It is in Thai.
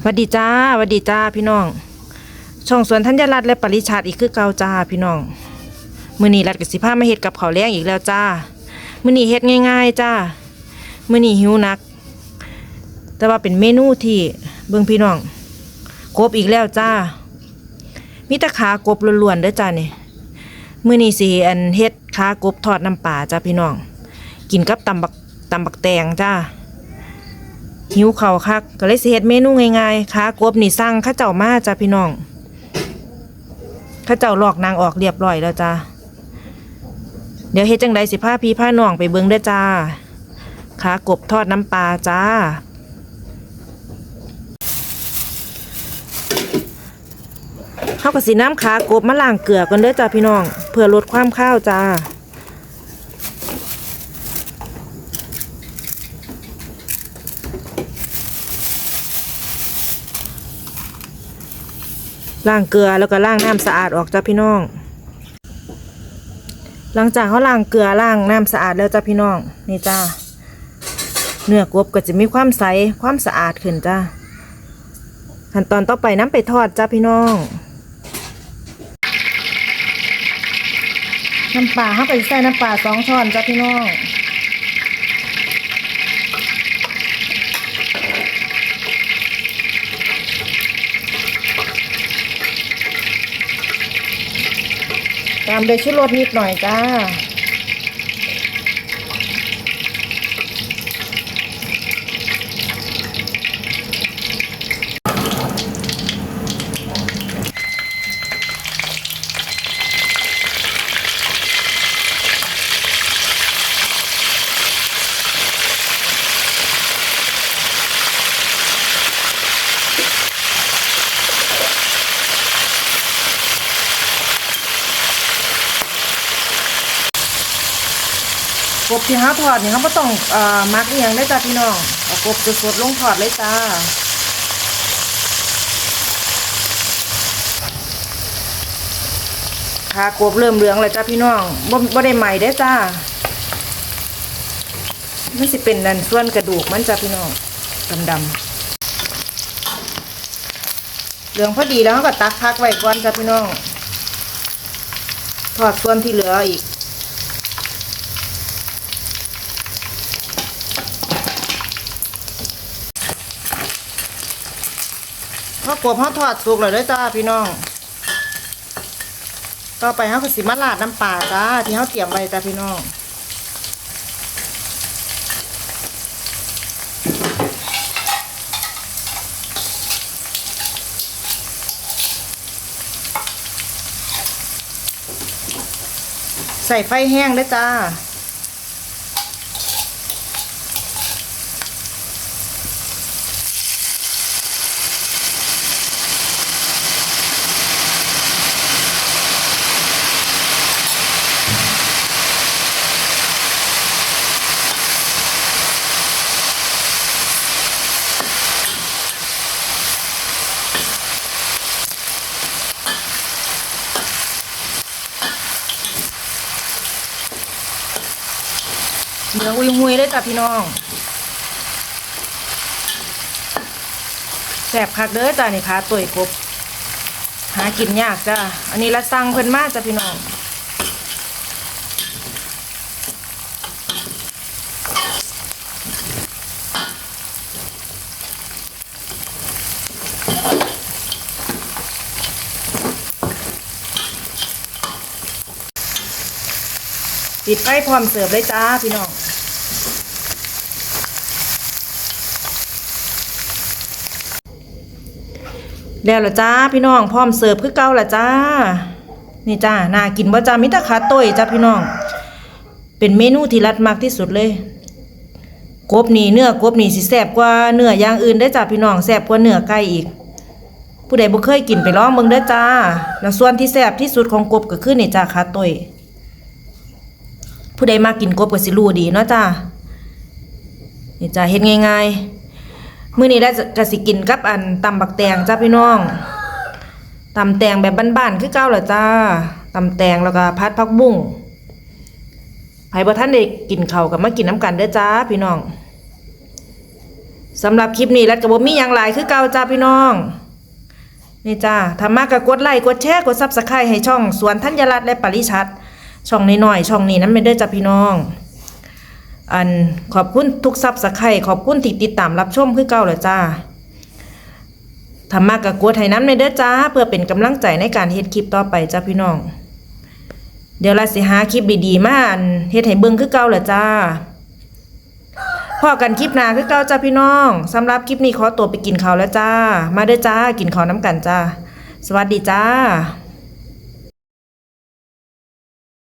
สวัสดีจ้าสวัสดีจ้าพี่น้อง ช่องสวนธัญรัตน์และปริชาติอีกคือเก่าจ้าพี่น้อง มือนี้รัดกับสิพามาเฮ็ดกับข้าแล้งอีกแล้วจ้า มือนี้เฮ็ดง่าย ๆ จ้า มือนี้หิวนัก แต่ว่าเป็นเมนูที่เบิ่งพี่น้องกบอีกแล้วจ้า มีแต่ขากบล้วนๆเด้อจ้าเนี่ยมือนี้สิอันเฮ็ดขากบทอดน้ำปลาจ้าพี่น้อง กินกับตำบักตำบักแตงจ้า หิวเข่าคักก็เลยสิเฮ็ดเมนูง่ายๆขากบนี่สั่งข้าเจ้ามาจ้าพี่น้องข้าเจ้าหลอกนางออกเรียบร้อยแล้วจ้าเดี๋ยวเฮ็ดจังใดสิพาพี่พาน้องไปเบิ่งเด้อจ้าขากบทอดน้ำปลาจ้า เขาก็สิน้ำขากบมาล้างเกลือกันเด้อจ้าพี่น้อง เพื่อลดความข้าวจ้า ล้างเกลือแล้วก็ล้างน้ำสะอาดออกจ้าพี่น้อง หลังจากเขาล้างเกลือล้างน้ำสะอาดแล้วจ้าพี่น้องนี่จ้าเนื้อกบก็จะมีความใสความสะอาดขึ้นจ้าขั้นตอนต่อไปน้ำไปทอดจ้าพี่น้องน้ำปลาเขาไปใส่น้ำปลาสองช้อนจ้าพี่น้อง ตามด้วยชุดรสนิดหน่อยจ้า กบที่เขาทอดนี่เขาไม่ต้องอ่อมักอหย่างได้จ้าพี่น้องเอากบสดๆลงทอดเลยจ้าขากบเริ่มเหลืองเลยจ้าพี่น้องบ่บ่ได้ใหม่ได้จ้ามันสิเป็นนันส่วนกระดูกมันจ้าพี่น้องดำๆเหลืองพอดีแล้วเขาก็ตักพักไว้ก่อนจ้าพี่น้องทอดส่วนที่เหลืออีก ข้าวกบข้าวทอดสุกเลยด้อจ้าพี่น้อง ต่อไปเขาก็สิมาลาดน้ำปลาจ้าที่เขาเตรียมไว้จ้าพี่น้องใส่ไฟแห้งเด้จ้า นืออุยมุยเลยจ้ะพี่น้องแสบคักเด้อจ้ะนี่ค่ะตุ๋ยกบหากินยากจ้ะอันนี้ละสั่งเพิ่นมากจ้ะพี่น้องปิดไฟพร้อมเสิร์ฟเลยจ้าพี่น้อง แล้วละจ้าพี่น้องพร้อมเสิร์ฟคือเก่าละจ้า นี่จ้าน่ากินบ่จ้ามิตรขาต้ยจ้าพี่น้อง เป็นเมนูที่รัดมากที่สุดเลยกบนี่เนื้อกบนี่สิแซ่บกว่าเนื้ออย่างอื่นได้จ้าพี่น้องแซ่บกว่าเนื้อไก่อีก ผู้ใดบ่เคยกินไปลองเบิ่งเด้จ้า แล้วส่วนที่แซ่บที่สุดของกบก็คือนี่จ้าขาต้ยผู้ใดมากินกบก็สิรู้ดีเนาะจ้านี่จ้าเฮ็ดง่ายๆ มื้อนี้ได้จะสิกินกับอันตำบักแตงจ้าพี่น้องตำแตงแบบบ้านๆคือเก่าล่ะจ้าตำแตงแล้วก็พัดผักบุ้งไผบ่ทันได้กินเขาวก็มากินน้ำกันเด้อจ้าพี่น้องสำหรับคลิปนี้รัดกับบ่มีหยังหลายคือเก่าจ้าพี่น้องนี่จ้าทำมากก็กดไลค์กดแชร์กดซับสไครต์ให้ช่องสวนธัญรัตน์และปริชัด ช่องน้อยๆช่องนี้นั้นไม่ได้จ้าพี่น้อง อันขอบคุณทุกซับสไครขอบคุณที่ติดตามรับชมคือเก่าเลยจ้าทำมากก็กดให้น้ำในเด้อจ้า เพื่อเป็นกำลังใจในการเฮ็ดคลิปต่อไปจ้าพี่น้อง เดี๋ยวเราสิหาคลิปดีๆ มาอันเฮ็ดให้เบิ่งคือเก่าเลยจ้าพอกันคลิปหน้าคือเก่าจ้าพี่น้องสำหรับคลิปนี้ขอตัวไปกินข้าวแล้วจ้า มาเด้อจ้ากินข้าวน้ำกันจ้า สวัสดีจ้า